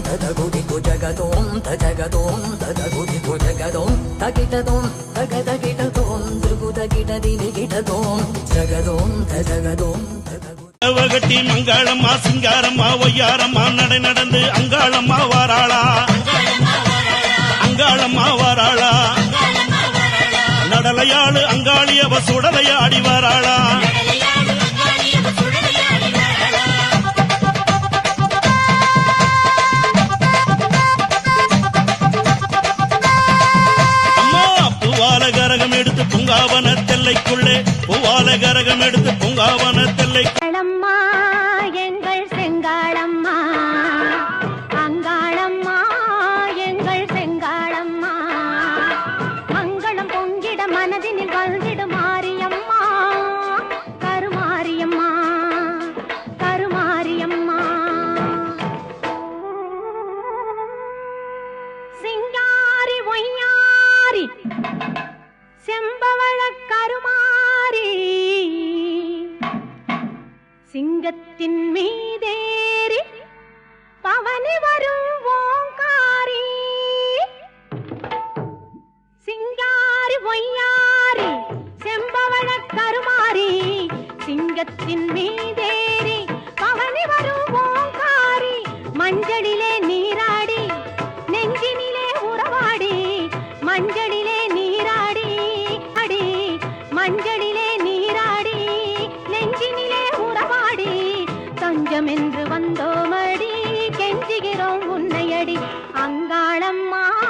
ததகுதிகு ஜகதோம் தஜகதோம் ததகுதிகு ஜகதோம் தகிட்டதோம் தக தகிட்டதோம் திருகு தகிட்டதினி கிட்டதோம் ஜகதோம் தஜகதோம் கட்டி மங்காளம்மா சிங்காரம்மா ஒய்யாரம்மா நடை நடந்து அங்காளம்மா வாராளா. அங்காளம்மா வாராளா. நடலையாடு அங்காளியவ சுடலையாடி வாராளா. பூங்காவன தெல்லைக்குள்ளே பூவால கரகம் எடுத்து பூங்காவன தெல்லை அங்காளம்மா எங்கள் செங்காளம்மா. அங்காளம்மா எங்கள் சிங்கத்தின் மீதேறி பவனி வரும் ஓங்காரி. சிங்காரி பொய்யாரி செம்பவள கருமாரி சிங்கத்தின் மீதேறி பவனி வரும் ஓங்காரி. மஞ்சளிலே நீராடி நெஞ்சினிலே உறவாடி. மஞ்சளிலே நீராடி அடி. மஞ்சள் நின்று வந்தோமடி கெஞ்சுகிறோம் உன்னையடி. அங்காளம்மா